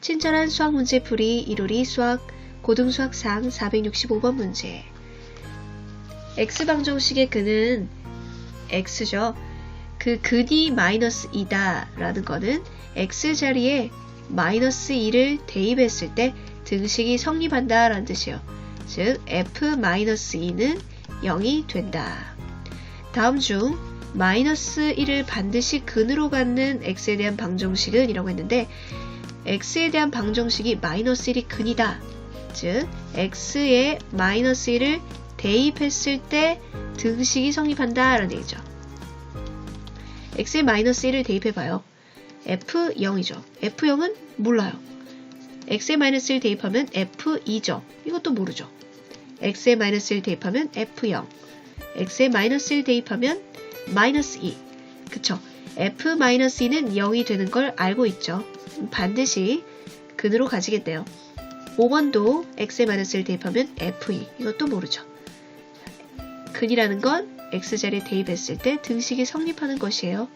친절한 수학 문제 풀이 1호리 수학 고등수학상 465번 문제. x방정식의 근은 x죠. 그 근이 마이너스 2다 라는 거는 x 자리에 마이너스 2를 대입했을 때 등식이 성립한다 라는 뜻이에요. 즉 f-2는 0이 된다. 다음 중 마이너스 1을 반드시 근으로 갖는 x에 대한 방정식은 이라고 했는데 x에 대한 방정식이 마이너스 1이 근이다. 즉 x에 마이너스 1을 대입했을 때 등식이 성립한다 라는 얘기죠. x에 마이너스 1을 대입해봐요. f0이죠. f0은 몰라요. x에 마이너스 1 대입하면 f2죠. 이것도 모르죠. x에 마이너스 1 대입하면 f0. x에 마이너스 1 대입하면 마이너스 2. 그쵸? F-2는 0이 되는 걸 알고 있죠. 반드시 근으로 가지겠네요. 5번도 x에 마이너스 1 대입하면 f2. 이것도 모르죠. 근이라는 건 x자리에 대입했을 때 등식이 성립하는 것이에요.